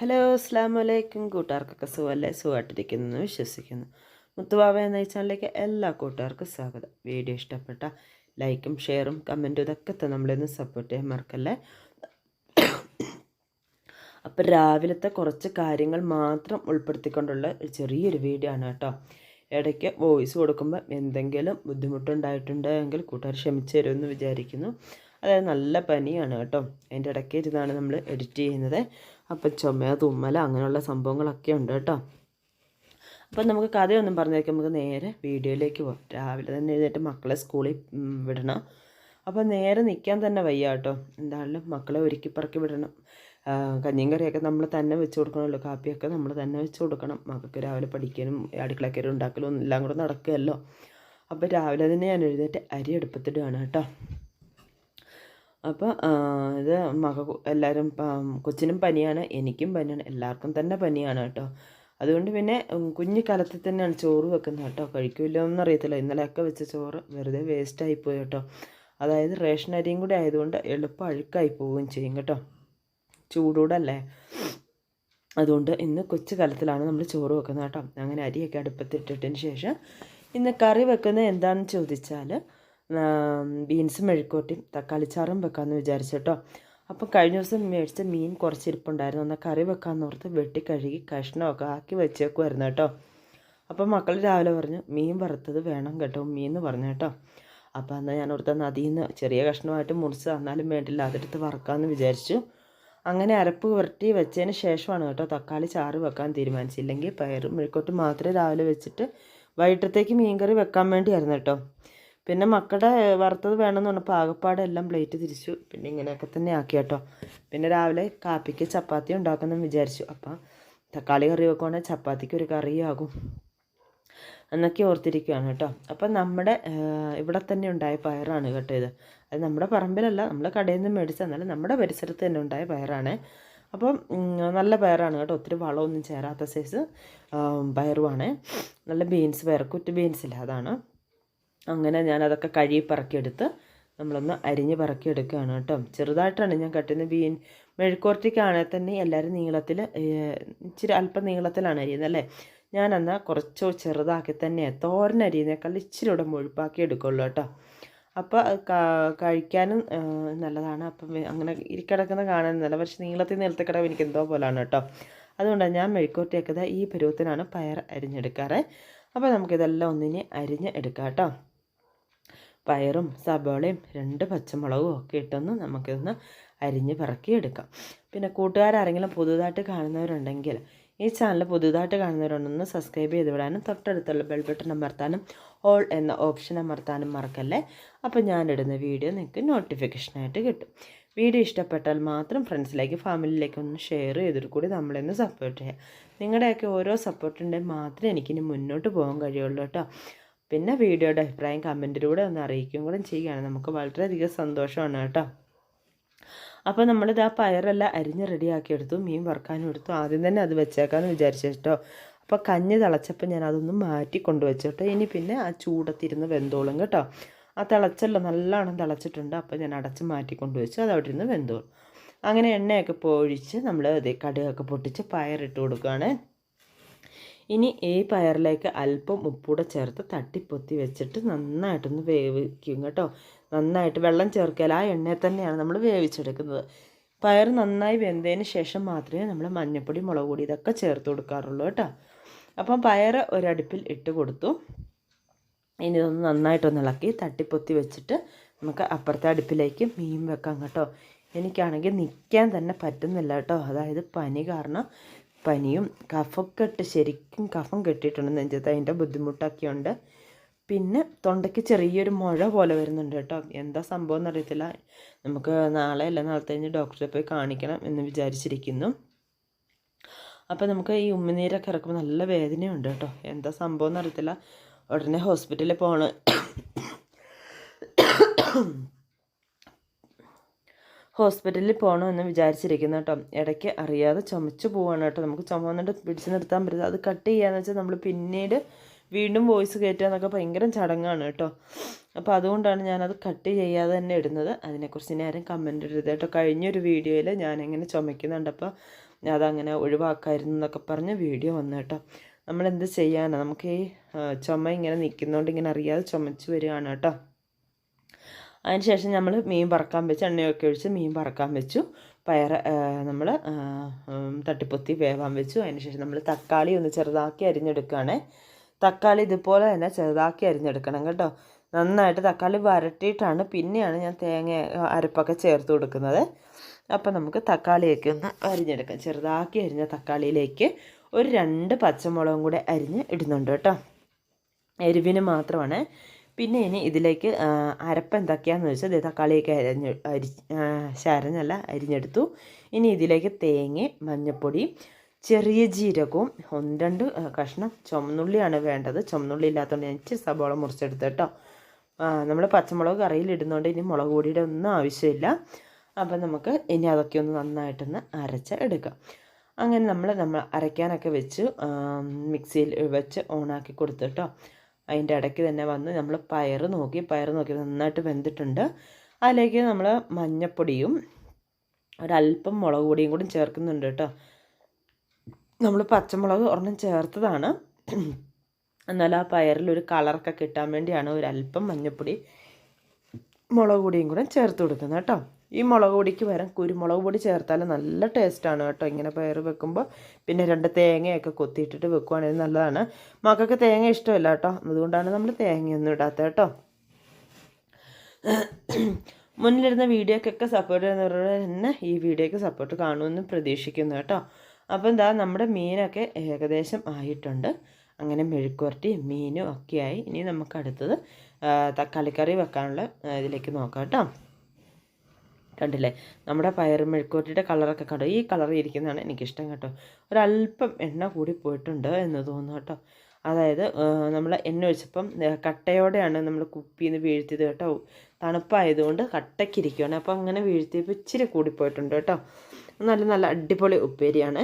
Hello അസ്സാം വലൈക്കും കൂട്ടുകാർക്കൊക്കെ സുഖമല്ലേ? സുഖമായിട്ടിരിക്കുന്നു. എന്ന് വിശ്വസിക്കുന്നു. മുത്തുബാബ എന്ന ചാനലിലേക്ക് എല്ലാ കൂട്ടുകാർക്കും സ്വാഗതം. വീഡിയോ ഇഷ്ടപ്പെട്ട ലൈക്കും ഷെയറും കമന്റും ഇതൊക്കെ നമ്മളിന്ന് സപ്പോർട്ട് ചെയ്യാൻ മറക്കല്ലേ? അപ്പം രാവിലത്തെ കുറച്ച് കാര്യങ്ങൾ മാത്രം ഉൾപ്പെടുത്തിക്കൊണ്ടുള്ള ചെറിയൊരു വീഡിയോ ആണ് കേട്ടോ. ഇടയ്ക്ക് വോയിസ് കൊടുക്കുമ്പോൾ എന്തെങ്കിലും ബുദ്ധിമുട്ടുണ്ടായിട്ടുണ്ടെങ്കിൽ കൂട്ടുകാർ ക്ഷമിച്ചു തരുമെന്ന് വിചാരിക്കുന്നു. അതായത് നല്ല പനിയാണ് കേട്ടോ. അതിന്റെ ഇടയ്ക്ക് ഇരുന്നാണ് നമ്മൾ എഡിറ്റ് ചെയ്യുന്നത്. അപ്പം ചുമ തുമ്മല അങ്ങനെയുള്ള സംഭവങ്ങളൊക്കെ ഉണ്ട് കേട്ടോ. അപ്പം നമുക്ക് കഥയൊന്നും പറഞ്ഞേക്കാം. നമുക്ക് നേരെ വീഡിയോയിലേക്ക് പോകാം രാവിലെ തന്നെ എഴുന്നേറ്റ് മക്കളെ സ്കൂളിൽ വിടണം. അപ്പം നേരെ നിൽക്കാൻ തന്നെ വയ്യ കേട്ടോ. എന്തായാലും മക്കളെ ഒരുക്കി പറക്കി വിടണം. കഞ്ഞിയും കറിയൊക്കെ നമ്മൾ തന്നെ വെച്ച് കൊടുക്കണമല്ലോ. കാപ്പിയൊക്കെ നമ്മൾ തന്നെ വെച്ച് കൊടുക്കണം. മക്കൾക്ക് രാവിലെ പഠിക്കാനും അടുക്കളക്കറി ഉണ്ടാക്കലും എല്ലാം കൂടെ നടക്കുകയല്ലോ. അപ്പോൾ രാവിലെ തന്നെ ഞാൻ എഴുന്നേറ്റ് അരി എടുപ്പത്തിടുകയാണ് കേട്ടോ. അപ്പോൾ ഇത് മക എല്ലാവരും കൊച്ചിനും പനിയാണ് എനിക്കും പനിയാണ് എല്ലാവർക്കും തന്നെ പനിയാണ് കേട്ടോ. അതുകൊണ്ട് പിന്നെ കുഞ്ഞു കലത്തിൽ തന്നെയാണ് ചോറ് വെക്കുന്നത് കേട്ടോ. കഴിക്കുമല്ലോ എന്നറിയത്തില്ല. ഇന്നലെയൊക്കെ വെച്ച ചോറ് വെറുതെ വേസ്റ്റായി പോയി കേട്ടോ. അതായത് റേഷൻ അരിയും കൂടി ആയതുകൊണ്ട് എളുപ്പം അഴുക്കായി പോവുകയും ചെയ്യും കേട്ടോ. ചൂടൂടല്ലേ? അതുകൊണ്ട് ഇന്ന് കൊച്ചു കലത്തിലാണ് നമ്മൾ ചോറ് വെക്കുന്നത് കേട്ടോ. അങ്ങനെ അരിയൊക്കെ അടുപ്പത്തിട്ടിട്ടതിന് ശേഷം ഇന്ന് കറി വെക്കുന്നത് എന്താണെന്ന് ചോദിച്ചാൽ ബീൻസും മെഴുക്കോട്ടിയും തക്കാളിച്ചാറും വെക്കാമെന്ന് വിചാരിച്ചു കേട്ടോ. അപ്പോൾ കഴിഞ്ഞ ദിവസം മേടിച്ച മീൻ കുറച്ച് ഇരിപ്പുണ്ടായിരുന്നു എന്നാൽ കറി വെക്കാമെന്ന് ഓർത്ത് വെട്ടി കഴുകി കഷ്ണമൊക്കെ ആക്കി വെച്ചേക്കുമായിരുന്നു കേട്ടോ. അപ്പോൾ മക്കൾ രാവിലെ പറഞ്ഞു മീൻ വറുത്തത് വേണം കേട്ടോ മീൻ എന്ന് പറഞ്ഞു കേട്ടോ. അപ്പോൾ എന്നാൽ ഞാൻ ഓർത്ത നദിയിൽ നിന്ന് ചെറിയ കഷ്ണമായിട്ട് മുറിച്ച് തന്നാലും വേണ്ടില്ല അതെടുത്ത് വറക്കാമെന്ന് വിചാരിച്ചു. അങ്ങനെ അരപ്പ് പുരട്ടി വെച്ചതിന് ശേഷമാണ് കേട്ടോ തക്കാളി ചാറ് വെക്കാൻ തീരുമാനിച്ചില്ലെങ്കിൽ പയറും മെഴുക്കോട്ടും മാത്രമേ രാവിലെ വെച്ചിട്ട് വൈകിട്ടത്തേക്ക് മീൻകറി വെക്കാൻ വേണ്ടിയായിരുന്നു കേട്ടോ. പിന്നെ മക്കളുടെ വറുത്തത് വേണമെന്ന് പറഞ്ഞപ്പോൾ ആകപ്പാടെ എല്ലാം പ്ലേറ്റ് തിരിച്ചു. പിന്നെ ഇങ്ങനെയൊക്കെ തന്നെ ആക്കി കേട്ടോ. പിന്നെ രാവിലെ കാപ്പിക്ക് ചപ്പാത്തി ഉണ്ടാക്കുമെന്ന് വിചാരിച്ചു. അപ്പം തക്കാളി കറി വെക്കുവാണെങ്കിൽ ചപ്പാത്തിക്ക് ഒരു കറിയാകും എന്നൊക്കെ ഓർത്തിരിക്കുകയാണ് കേട്ടോ. അപ്പം നമ്മുടെ ഇവിടെ തന്നെ ഉണ്ടായ പയറാണ് കേട്ടോ ഇത്. അത് നമ്മുടെ പറമ്പിലല്ല നമ്മൾ കടയിൽ നിന്ന് മേടിച്ച എന്നാലും നമ്മുടെ പരിസരത്ത് തന്നെ ഉണ്ടായ പയറാണ്. അപ്പം നല്ല പയറാണ് കേട്ടോ. ഒത്തിരി വളമൊന്നും ചേരാത്ത സൈസ് പയറുമാണ് നല്ല ബീൻസ് പയർ കുറ്റി ബീൻസ് ഇല്ല അതാണ്. അങ്ങനെ ഞാൻ അതൊക്കെ കഴുകി പറക്കിയെടുത്ത് നമ്മളൊന്ന് അരിഞ്ഞ് പറക്കിയെടുക്കുകയാണ് കേട്ടോ. ചെറുതായിട്ടാണ് ഞാൻ കട്ടുന്നത് ബീൻ മെഴുക്കോർട്ടിക്കാണെങ്കിൽ തന്നെ എല്ലാവരും നീളത്തിൽ ഇച്ചിരി അല്പം നീളത്തിലാണ് അരിയുന്നത് അല്ലേ? ഞാൻ എന്നാൽ കുറച്ച് ചെറുതാക്കി തന്നെ തോരൻ അരിയുന്നേക്കാൾ ഇച്ചിരി കൂടെ മുഴുപ്പാക്കി എടുക്കുള്ളൂ കേട്ടോ. അപ്പോൾ കഴിക്കാനും നല്ലതാണ്. അപ്പം അങ്ങനെ ഇരിക്കിടക്കുന്ന കാണാൻ നല്ല പക്ഷേ നീളത്തിൽ നിലത്തെ കിടവ് എനിക്ക് എന്തോ പോലാണ് കേട്ടോ. അതുകൊണ്ടാണ് ഞാൻ മെഴുക്കോട്ടിയൊക്കെ ഈ പരുവത്തിനാണ് പയർ അരിഞ്ഞെടുക്കാറ്. അപ്പോൾ നമുക്കിതെല്ലാം ഒന്നിനെ അരിഞ്ഞ് എടുക്കാം കേട്ടോ. പയറും സബോളയും രണ്ട് പച്ചമുളകും ഒക്കെ ഇട്ടൊന്ന് നമുക്കിതൊന്ന് അരിഞ്ഞ് എടുക്കാം പിന്നെ കൂട്ടുകാരാരെങ്കിലും പുതുതായിട്ട് കാണുന്നവരുണ്ടെങ്കിൽ ഈ ചാനൽ പുതുതായിട്ട് കാണുന്നവരുണ്ടെന്ന് സബ്സ്ക്രൈബ് ചെയ്ത് വിടാനും തൊട്ടടുത്തുള്ള ബെൽ ബട്ടൺ അമർത്താനും ഓൾ എന്ന ഓപ്ഷൻ അമർത്താനും മറക്കല്ലേ? അപ്പോൾ ഞാനിടുന്ന വീഡിയോ നിങ്ങൾക്ക് നോട്ടിഫിക്കേഷനായിട്ട് കിട്ടും. വീഡിയോ ഇഷ്ടപ്പെട്ടാൽ മാത്രം ഫ്രണ്ട്സിലേക്ക് ഫാമിലിയിലേക്ക് ഒന്ന് ഷെയർ ചെയ്തിട്ട് കൂടി നമ്മളെന്ന് സപ്പോർട്ട് ചെയ്യാം. നിങ്ങളുടെയൊക്കെ ഓരോ സപ്പോർട്ടുണ്ടെങ്കിൽ മാത്രമേ എനിക്കിനി മുന്നോട്ട് പോകാൻ കഴിയുള്ളൂ കേട്ടോ. പിന്നെ വീഡിയോയുടെ അഭിപ്രായം കമന്റിലൂടെ ഒന്ന് അറിയിക്കുകയും കൂടെ ചെയ്യുകയാണ്. നമുക്ക് വളരെയധികം സന്തോഷമാണ് കേട്ടോ. അപ്പോൾ നമ്മളിത് ആ പയറെല്ലാം അരിഞ്ഞ് റെഡിയാക്കി എടുത്തു മീൻ വറുക്കാനും എടുത്തു. ആദ്യം തന്നെ അത് വെച്ചേക്കാമെന്ന് വിചാരിച്ചു കേട്ടോ. അപ്പോൾ കഞ്ഞി തിളച്ചപ്പോൾ ഞാൻ അതൊന്ന് മാറ്റി കൊണ്ടുവച്ചു കേട്ടോ. ഇനി പിന്നെ ആ ചൂടത്തിരുന്ന് വെന്തോളും കേട്ടോ. ആ തിളച്ചല്ലോ നല്ലോണം തിളച്ചിട്ടുണ്ട്. അപ്പോൾ ഞാൻ അടച്ച് മാറ്റി കൊണ്ടുവച്ചു. അത് അവിടെ ഇരുന്ന് വെന്തോളും. അങ്ങനെ എണ്ണയൊക്കെ പൊഴിച്ച് നമ്മൾ കടുകൊക്കെ പൊട്ടിച്ച് പയറിട്ട് കൊടുക്കുകയാണ് ഇനി ഈ പയറിലേക്ക് അല്പം ഉപ്പൂടെ ചേർത്ത് തട്ടിപ്പൊത്തി വെച്ചിട്ട് നന്നായിട്ടൊന്ന് വേവിക്കും കേട്ടോ. നന്നായിട്ട് വെള്ളം ചേർക്കല ആ എണ്ണയിൽ തന്നെയാണ് നമ്മൾ വേവിച്ചെടുക്കുന്നത്. പയർ നന്നായി വെന്തതിന് ശേഷം മാത്രമേ നമ്മൾ മഞ്ഞൾപ്പൊടി മുളക് പൊടി ഇതൊക്കെ ചേർത്ത് കൊടുക്കാറുള്ളൂ കേട്ടോ. അപ്പം പയർ ഒരടുപ്പിൽ ഇട്ട് കൊടുത്തു. ഇനി ഇതൊന്ന് നന്നായിട്ടൊന്ന് ഇളക്കി തട്ടിപ്പൊത്തി വെച്ചിട്ട് നമുക്ക് അപ്പുറത്തെ അടുപ്പിലേക്ക് മീൻ വെക്കാം കേട്ടോ. എനിക്കാണെങ്കിൽ നിൽക്കാൻ തന്നെ പറ്റുന്നില്ല കേട്ടോ. അതായത് പനി കാരണം പനിയും കഫൊക്കെ ഇട്ട് ശരിക്കും കഫം കെട്ടിയിട്ടുണ്ട് നെഞ്ചത്ത്. അതിന്റെ ബുദ്ധിമുട്ടൊക്കെയുണ്ട്. പിന്നെ തൊണ്ടയ്ക്ക് ചെറിയൊരു മുഴ പോലെ വരുന്നുണ്ട് കേട്ടോ. എന്താ സംഭവം എന്നറിയത്തില്ല. നമുക്ക് നാളെ അല്ല നാളത്തെ കഴിഞ്ഞ് ഡോക്ടറെ പോയി കാണിക്കണം എന്ന് വിചാരിച്ചിരിക്കുന്നു. അപ്പോൾ നമുക്ക് ഈ ഉമ്മിനീരൊക്കെ ഇറക്കുമ്പോൾ നല്ല വേദനയുണ്ട് കേട്ടോ. എന്താ സംഭവം എന്നറിയത്തില്ല. ഉടനെ ഹോസ്പിറ്റലിൽ പോകണം ഹോസ്പിറ്റലിൽ പോകണമെന്ന് വിചാരിച്ചിരിക്കുന്നു കേട്ടോ. ഇടയ്ക്ക് അറിയാതെ ചുമച്ച് പോവാണ് കേട്ടോ. നമുക്ക് ചുമ വന്നിട്ട് പിടിച്ച് നിർത്താൻ പറ്റില്ല. അത് കട്ട് ചെയ്യാന്ന് വെച്ചാൽ നമ്മൾ പിന്നീട് വീണ്ടും വോയിസ് കയറ്റുക എന്നൊക്കെ ഭയങ്കര ചടങ്ങാണ് കേട്ടോ. അപ്പോൾ അതുകൊണ്ടാണ് ഞാനത് കട്ട് ചെയ്യാതെ തന്നെ ഇടുന്നത്. അതിനെക്കുറിച്ച് ഇനി ആരും കമന്റ് ഇടരുത് കേട്ടോ. കഴിഞ്ഞൊരു വീഡിയോയിൽ ഞാൻ എങ്ങനെ ചുമക്കുന്നുണ്ടപ്പോൾ അതങ്ങനെ ഒഴിവാക്കായിരുന്നു എന്നൊക്കെ പറഞ്ഞ് വീഡിയോ വന്നു കേട്ടോ. നമ്മളെന്ത് ചെയ്യാനാണ് നമുക്ക് ഈ ചുമ ഇങ്ങനെ നിൽക്കുന്നതുകൊണ്ട് ഇങ്ങനെ അറിയാതെ ചുമച്ച് വരികയാണ് കേട്ടോ. അതിനുശേഷം നമ്മൾ മീൻ പറക്കാൻ വെച്ച് എണ്ണയൊക്കെ ഒഴിച്ച് മീൻ പറക്കാൻ വെച്ചു. പയർ നമ്മൾ തട്ടിപ്പൊത്തി വേവാൻ വെച്ചു. അതിനുശേഷം നമ്മൾ തക്കാളി ഒന്ന് ചെറുതാക്കി അരിഞ്ഞെടുക്കുകയാണ്. തക്കാളി ഇതുപോലെ തന്നെ ചെറുതാക്കി അരിഞ്ഞെടുക്കണം കേട്ടോ. നന്നായിട്ട് തക്കാളി വരട്ടിയിട്ടാണ് പിന്നെയാണ് ഞാൻ തേങ്ങ അരപ്പൊക്കെ ചേർത്ത് കൊടുക്കുന്നത്. അപ്പോൾ നമുക്ക് തക്കാളിയൊക്കെ ഒന്ന് അരിഞ്ഞെടുക്കാം. ചെറുതാക്കി അരിഞ്ഞ തക്കാളിയിലേക്ക് ഒരു രണ്ട് പച്ചമുളകും കൂടെ അരിഞ്ഞ് ഇടുന്നുണ്ട് കേട്ടോ. എരിവിന് മാത്രമാണ്. പിന്നെ ഇനി ഇതിലേക്ക് അരപ്പ് എന്തൊക്കെയാണെന്ന് വെച്ചാൽ ദേ തക്കാളിയൊക്കെ അരിഞ്ഞ് അരി ശരഞ്ഞല്ല അരിഞ്ഞെടുത്തു. ഇനി ഇതിലേക്ക് തേങ്ങ മഞ്ഞൾപ്പൊടി ചെറിയ ജീരകവും ഒന്ന് രണ്ട് കഷ്ണം ചുമന്നുള്ളിയാണ് വേണ്ടത്. ചുമന്നുള്ളി ഇല്ലാത്തതുകൊണ്ട് ഞാൻ ഇച്ചിരി സബോള മുറിച്ചെടുത്ത് കേട്ടോ. നമ്മൾ പച്ചമുളക് കറിയിൽ ഇടുന്നതുകൊണ്ട് ഇനി മുളക് പൊടിയുടെ ഒന്നും ആവശ്യമില്ല. അപ്പം നമുക്ക് ഇനി അതൊക്കെ ഒന്ന് നന്നായിട്ടൊന്ന് അരച്ച് എടുക്കാം. അങ്ങനെ നമ്മൾ നമ്മൾ അരയ്ക്കാനൊക്കെ വെച്ച് മിക്സിയിൽ വെച്ച് ഓണാക്കി കൊടുത്തു കേട്ടോ. അതിന്റെ ഇടയ്ക്ക് തന്നെ വന്ന് നമ്മൾ പയർ നോക്കി പയർ നോക്കി നന്നായിട്ട് വെന്തിട്ടുണ്ട്. അതിലേക്ക് നമ്മൾ മഞ്ഞപ്പൊടിയും ഒരല്പം മുളക് പൊടിയും കൂടി ചേർക്കുന്നുണ്ട് കേട്ടോ. നമ്മൾ പച്ചമുളക് ഒരെണ്ണം ചേർത്തതാണ്. എന്നാൽ ആ പയറിൽ ഒരു കളറൊക്കെ കിട്ടാൻ വേണ്ടിയാണ് ഒരല്പം മഞ്ഞൾപ്പൊടി മുളക് പൊടിയും കൂടെ ചേർത്ത് കൊടുക്കുന്നത് കേട്ടോ. ഈ മുളക് പൊടിക്ക് പകരം കുരുമുളക് പൊടി ചേർത്താൽ നല്ല ടേസ്റ്റാണ് കേട്ടോ. ഇങ്ങനെ പയർ വെക്കുമ്പോൾ പിന്നെ രണ്ട് തേങ്ങയൊക്കെ കൊത്തിയിട്ടിട്ട് വെക്കുവാണെങ്കിൽ നല്ലതാണ്. മക്കൾക്ക് തേങ്ങ ഇഷ്ടമല്ല കേട്ടോ. അതുകൊണ്ടാണ് നമ്മൾ തേങ്ങയൊന്നും ഇടാത്തത് കേട്ടോ. മുന്നിലിരുന്ന വീഡിയോക്കൊക്കെ സപ്പോർട്ട് ചെയ്യുന്നവരോട് തന്നെ ഈ വീഡിയോക്ക് സപ്പോർട്ട് കാണുമെന്ന് പ്രതീക്ഷിക്കുന്നു കേട്ടോ. അപ്പോൾ എന്താ നമ്മുടെ മീനൊക്കെ ഏകദേശം ആയിട്ടുണ്ട്. അങ്ങനെ മെഴുക്കുവരട്ടി മീനും ഒക്കെയായി. ഇനി നമുക്ക് അടുത്തത് തക്കാളിക്കറി വെക്കാനുള്ള ഇതിലേക്ക് നോക്കാം കേട്ടോ. കണ്ടില്ലേ? നമ്മുടെ പയർ മെഴുക്കുവരട്ടിയുടെ കളറൊക്കെ കണ്ടോ? ഈ കളർ ഇരിക്കുന്നതാണ് എനിക്കിഷ്ടം കേട്ടോ. ഒരല്പം എണ്ണ കൂടി പോയിട്ടുണ്ട് എന്ന് തോന്നുന്നു കേട്ടോ. അതായത് നമ്മൾ എണ്ണ ഒഴിച്ചപ്പം കട്ടയോടെയാണ് നമ്മൾ കുപ്പിയിൽ നിന്ന് വീഴ്ത്തിയത് കേട്ടോ. തണുപ്പായതുകൊണ്ട് കട്ടയ്ക്കിരിക്കുകയാണ് അപ്പോൾ അങ്ങനെ വീഴ്ത്തിയപ്പോൾ ഇച്ചിരി കൂടിപ്പോയിട്ടുണ്ട് കേട്ടോ. നല്ല നല്ല അടിപൊളി ഉപ്പേരിയാണ്.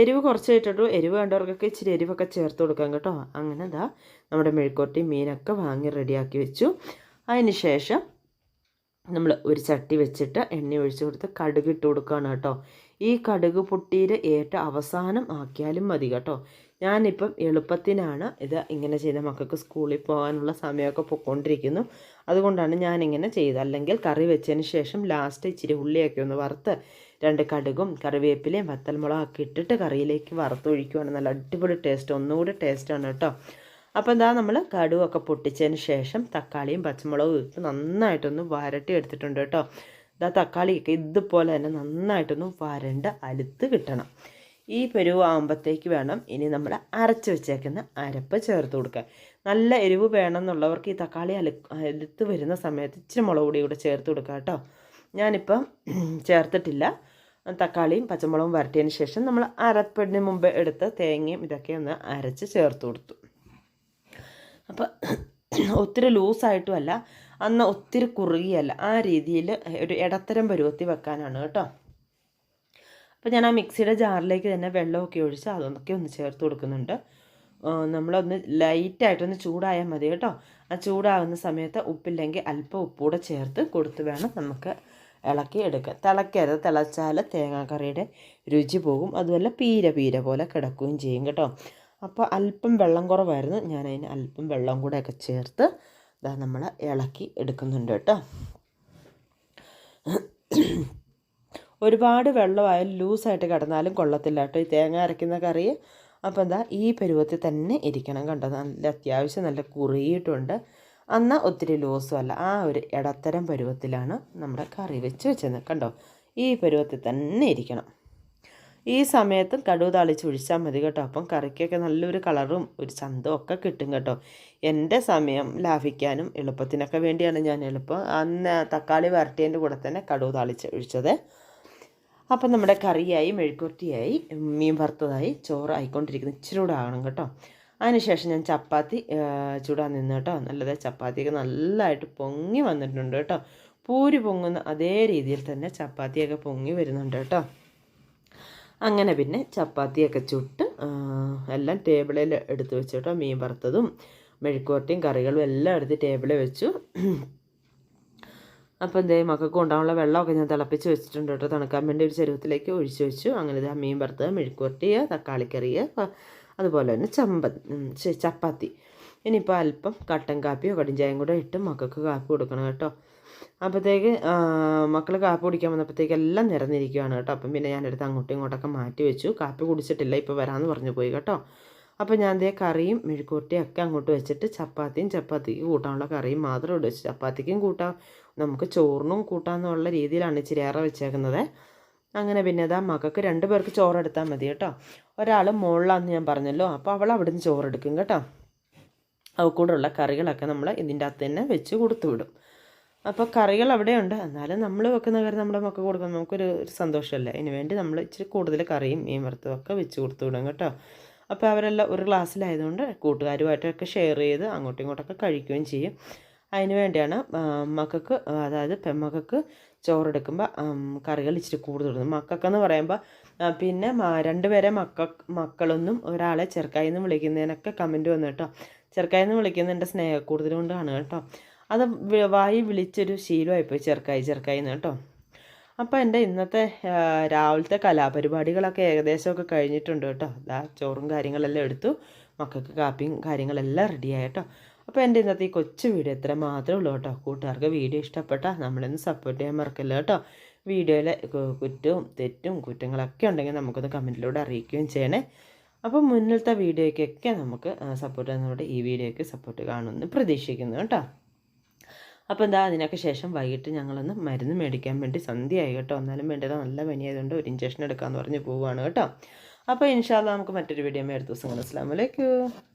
എരിവ് കുറച്ച് ഇട്ടിട്ടു എരിവ് വേണ്ടവർക്കൊക്കെ ഇച്ചിരി എരിവൊക്കെ ചേർത്ത് കൊടുക്കാം കേട്ടോ. അങ്ങനെ ദാ നമ്മുടെ മെഴുക്കോട്ടി മീനൊക്കെ വാങ്ങി റെഡിയാക്കി വെച്ചു. അതിന് ശേഷം നമ്മൾ ഒരു ചട്ടി വെച്ചിട്ട് എണ്ണ ഒഴിച്ച് കൊടുത്ത് കടുക് ഇട്ട് കൊടുക്കുകയാണ് കേട്ടോ. ഈ കടുക് പൊട്ടിയിൽ ഏറ്റവും അവസാനം ആക്കിയാലും മതി കേട്ടോ. ഞാനിപ്പം എളുപ്പത്തിനാണ് ഇത് ഇങ്ങനെ ചെയ്ത മക്കൾക്ക് സ്കൂളിൽ പോകാനുള്ള സമയമൊക്കെ പൊയ്ക്കൊണ്ടിരിക്കുന്നു അതുകൊണ്ടാണ് ഞാനിങ്ങനെ ചെയ്തത്. അല്ലെങ്കിൽ കറി വെച്ചതിന് ശേഷം ലാസ്റ്റ് ഇച്ചിരി ഉള്ളിയൊക്കെ ഒന്ന് വറുത്ത് രണ്ട് കടുകും കറിവേപ്പിലയും വത്തൽമുളകൊക്കെ ഇട്ടിട്ട് കറിയിലേക്ക് വറുത്തൊഴിക്കുവാണ്. നല്ല അടിപൊളി ടേസ്റ്റ് ഒന്നുകൂടി ടേസ്റ്റാണ് കേട്ടോ. അപ്പോൾ എന്താ നമ്മൾ കടുവൊക്കെ പൊട്ടിച്ചതിന് ശേഷം തക്കാളിയും പച്ചമുളകും ഇട്ട് നന്നായിട്ടൊന്ന് വരട്ടി എടുത്തിട്ടുണ്ട് കേട്ടോ. ഇതാ തക്കാളിയൊക്കെ ഇതുപോലെ തന്നെ നന്നായിട്ടൊന്ന് വരണ്ട് അലുത്ത് കിട്ടണം. ഈ പെരുവാകുമ്പോഴത്തേക്ക് വേണം ഇനി നമ്മൾ അരച്ച് വെച്ചേക്കുന്ന അരപ്പ് ചേർത്ത് കൊടുക്കുക നല്ല എരിവ് വേണം എന്നുള്ളവർക്ക് ഈ തക്കാളി അലു അലുത്ത് വരുന്ന സമയത്ത് ഇച്ചിരി മുളക് പൊടി കൂടെ ചേർത്ത് കൊടുക്കുക കേട്ടോ. ഞാനിപ്പം ചേർത്തിട്ടില്ല. തക്കാളിയും പച്ചമുളകും വരട്ടിയതിന് ശേഷം നമ്മൾ അരപ്പിന് മുമ്പ് എടുത്ത് തേങ്ങയും ഇതൊക്കെ ഒന്ന് അരച്ച് ചേർത്ത് കൊടുത്തു. അപ്പോൾ ഒത്തിരി ലൂസായിട്ടും അല്ല അന്ന് ഒത്തിരി കുറുകിയല്ല. ആ രീതിയിൽ ഒരു ഇടത്തരം പരുവത്തി വെക്കാനാണ് കേട്ടോ. അപ്പോൾ ഞാൻ ആ മിക്സിയുടെ ജാറിലേക്ക് തന്നെ വെള്ളമൊക്കെ ഒഴിച്ച് അതൊക്കെ ഒന്ന് ചേർത്ത് കൊടുക്കുന്നുണ്ട്. നമ്മളൊന്ന് ലൈറ്റായിട്ടൊന്ന് ചൂടായാൽ മതി കേട്ടോ. ആ ചൂടാകുന്ന സമയത്ത് ഉപ്പില്ലെങ്കിൽ അല്പം ഉപ്പൂടെ ചേർത്ത് കൊടുത്ത് വേണം നമുക്ക് ഇളക്കി എടുക്കുക തിളക്കരുത് തിളച്ചാൽ തേങ്ങാക്കറിയുടെ രുചി പോകും. അതുമല്ല പീര പീര പോലെ കിടക്കുകയും ചെയ്യും കേട്ടോ. അപ്പോൾ അല്പം വെള്ളം കുറവായിരുന്നു. ഞാൻ അതിന് അല്പം വെള്ളം കൂടെ ഒക്കെ ചേർത്ത് ഇതാ നമ്മൾ ഇളക്കി എടുക്കുന്നുണ്ട് കേട്ടോ. ഒരുപാട് വെള്ളമായാലും ലൂസായിട്ട് കിടന്നാലും കൊള്ളത്തില്ല കേട്ടോ ഈ തേങ്ങ അരയ്ക്കുന്ന കറി. അപ്പോൾ എന്താ ഈ പരുവത്തിൽ തന്നെ ഇരിക്കണം കണ്ടോ. നല്ല അത്യാവശ്യം നല്ല കുറിയിട്ടുണ്ട് എന്നാൽ ഒത്തിരി ലൂസും അല്ല ആ ഒരു ഇടത്തരം പരുവത്തിലാണ് നമ്മുടെ കറി വെച്ച് വെച്ചത് കണ്ടോ. ഈ പരുവത്തിൽ തന്നെ ഇരിക്കണം. ഈ സമയത്ത് കടുവ് താളിച്ച് ഒഴിച്ചാൽ മതി കേട്ടോ. അപ്പം കറിക്കൊക്കെ നല്ലൊരു കളറും ഒരു ചന്തവും ഒക്കെ കിട്ടും കേട്ടോ. എന്റെ സമയം ലാഭിക്കാനും എളുപ്പത്തിനൊക്കെ വേണ്ടിയാണ് ഞാൻ എളുപ്പം അന്ന് തക്കാളി വരട്ടിയതിന്റെ കൂടെ തന്നെ കടുവ് താളിച്ച് ഒഴിച്ചത്. അപ്പം നമ്മുടെ കറിയായി മെഴുക്കുവരട്ടിയായി മീൻ വറുത്തതായി ചോറ് ആയിക്കൊണ്ടിരിക്കുന്നത് ഇച്ചിരി കൂടെ ആകണം കേട്ടോ. അതിനുശേഷം ഞാൻ ചപ്പാത്തി ചൂടാൻ നിന്ന് കേട്ടോ. നല്ലത് ചപ്പാത്തിയൊക്കെ നല്ലതായിട്ട് പൊങ്ങി വന്നിട്ടുണ്ട് കേട്ടോ. പൂരി പൊങ്ങുന്ന അതേ രീതിയിൽ തന്നെ ചപ്പാത്തിയൊക്കെ പൊങ്ങി വരുന്നുണ്ട് കേട്ടോ. അങ്ങനെ പിന്നെ ചപ്പാത്തിയൊക്കെ ചുട്ട് എല്ലാം ടേബിളിൽ എടുത്ത് വെച്ചു കേട്ടോ മീൻ വറുത്തതും മെഴുക്കുവരട്ടിയും കറികളും എല്ലാം എടുത്ത് ടേബിളിൽ വെച്ചു. അപ്പോൾ എന്തേ മക്കൾക്ക് കൊണ്ടാകാനുള്ള വെള്ളമൊക്കെ ഞാൻ തിളപ്പിച്ച് വെച്ചിട്ടുണ്ട് കേട്ടോ തണുക്കാൻ വേണ്ടി ഒരു ചെരുവത്തിലേക്ക് ഒഴിച്ച് വെച്ചു. അങ്ങനെ ഇതാ മീൻ വറുത്തത് മെഴുക്കുവരട്ടിയ തക്കാളിക്കറിയ അതുപോലെ തന്നെ ചമ്പ ചപ്പാത്തി. ഇനിയിപ്പോൾ അല്പം കട്ടൻ കാപ്പിയോ കടിഞ്ചായം കൂടെ ഇട്ട് മക്കൾക്ക് കാപ്പി കൊടുക്കണം കേട്ടോ. അപ്പോഴത്തേക്ക് മക്കൾ കാപ്പി കുടിക്കാൻ വന്നപ്പോഴത്തേക്ക് എല്ലാം നിറഞ്ഞിരിക്കുകയാണ് കേട്ടോ. അപ്പം പിന്നെ ഞാനെടുത്ത് അങ്ങോട്ടും ഇങ്ങോട്ടൊക്കെ മാറ്റി വെച്ചു. കാപ്പി കുടിച്ചിട്ടില്ല ഇപ്പോൾ വരാമെന്ന് പറഞ്ഞു പോയി കേട്ടോ. അപ്പോൾ ഞാൻ ദേ കറിയും മെഴുക്കുവരട്ടിയും ഒക്കെ അങ്ങോട്ട് വെച്ചിട്ട് ചപ്പാത്തിയും ചപ്പാത്തിക്ക് കൂട്ടാനുള്ള കറിയും മാത്രം ഇവിടെ വെച്ചു. ചപ്പാത്തിക്കും കൂട്ടാം. നമുക്ക് ചോറിനും കൂട്ടാമെന്നുള്ള രീതിയിലാണ് ഇച്ചിരി ഏറെ വെച്ചേക്കുന്നത്. അങ്ങനെ പിന്നെ ഇതാ മക്കൾക്ക് രണ്ട് പേർക്ക് ചോറെടുത്താൽ മതി കേട്ടോ. ഒരാൾ മുകളിലാന്ന് ഞാൻ പറഞ്ഞല്ലോ അപ്പോൾ അവൾ അവിടുന്ന് ചോറെടുക്കും കേട്ടോ. അവക്കൂടെയുള്ള കറികളൊക്കെ നമ്മൾ ഇതിന്റെ അകത്ത് തന്നെ വെച്ച് കൊടുത്തു വിടും. അപ്പോൾ കറികൾ അവിടെയുണ്ട്. എന്നാലും നമ്മൾ വെക്കുന്ന കറി നമ്മുടെ മക്ക കൊടുക്കുമ്പോൾ നമുക്കൊരു ഒരു സന്തോഷമല്ലേ അതിന് വേണ്ടി നമ്മൾ ഇച്ചിരി കൂടുതൽ കറിയും മീൻ വറുത്തതും ഒക്കെ വെച്ച് കൊടുത്തു വിടും കേട്ടോ. അപ്പോൾ അവരെല്ലാം ഒരു ക്ലാസ്സിലായതുകൊണ്ട് കൂട്ടുകാരുമായിട്ടൊക്കെ ഷെയർ ചെയ്ത് അങ്ങോട്ടും ഇങ്ങോട്ടൊക്കെ കഴിക്കുകയും ചെയ്യും. അതിന് വേണ്ടിയാണ് മക്കൾക്ക് അതായത് പെമ്മക്കൾക്ക് ചോറെടുക്കുമ്പോൾ കറികൾ ഇച്ചിരി കൂടുതൽ മക്കൾക്കെന്ന് പറയുമ്പോൾ പിന്നെ രണ്ടുപേരെ മക്ക മക്കളൊന്നും ഒരാളെ ചെറുക്കായി എന്ന് വിളിക്കുന്നതിനൊക്കെ കമന്റ് വന്നു കേട്ടോ. ചെറുക്കായി എന്ന് വിളിക്കുന്നത് എന്റെ സ്നേഹ കൂടുതൽ കൊണ്ടാണ് കേട്ടോ. അത് വായി വിളിച്ചൊരു ശീലമായിപ്പോയി ചെറുക്കായി ചെറുക്കായി എന്ന് കേട്ടോ. അപ്പോൾ എന്റെ ഇന്നത്തെ രാവിലത്തെ കലാപരിപാടികളൊക്കെ ഏകദേശമൊക്കെ കഴിഞ്ഞിട്ടുണ്ട് കേട്ടോ. ദാ ചോറും കാര്യങ്ങളെല്ലാം എടുത്തു. മക്കൾക്ക് കാപ്പിയും കാര്യങ്ങളെല്ലാം റെഡിയായി കേട്ടോ. അപ്പോൾ എന്റെ ഇന്നത്തെ ഈ കൊച്ചു വീഡിയോ ഇത്ര മാത്രമേ ഉള്ളൂ കേട്ടോ. കൂട്ടുകാർക്ക് വീഡിയോ ഇഷ്ടപ്പെട്ടാൽ നമ്മളൊന്ന് സപ്പോർട്ട് ചെയ്യാൻ മറക്കില്ല കേട്ടോ. വീഡിയോയിലെ കുറ്റവും തെറ്റും കുറ്റങ്ങളൊക്കെ ഉണ്ടെങ്കിൽ നമുക്കൊന്ന് കമന്റിലൂടെ അറിയിക്കുകയും ചെയ്യണേ. അപ്പോൾ മുന്നിലത്തെ വീഡിയോയ്ക്കൊക്കെ നമുക്ക് സപ്പോർട്ട് ചെയ്യുന്നതോടെ ഈ വീഡിയോയ്ക്ക് സപ്പോർട്ട് കാണുമെന്ന് പ്രതീക്ഷിക്കുന്നു കേട്ടോ. അപ്പോൾ എന്താ അതിനൊക്കെ ശേഷം വൈകിട്ട് ഞങ്ങളൊന്ന് മരുന്ന് മേടിക്കാൻ വേണ്ടി സന്ധ്യയായി കേട്ടോ. എന്നാലും വേണ്ടത് നല്ല പനിയായതുകൊണ്ട് ഒരു ഇഞ്ചക്ഷൻ എടുക്കാമെന്ന് പറഞ്ഞ് പോവുകയാണ് കേട്ടോ. അപ്പോൾ ഇൻഷാല്ല നമുക്ക് മറ്റൊരു വീഡിയോ അടുത്ത ദിവസം കാണാം. അസ്സാം വലൈക്കും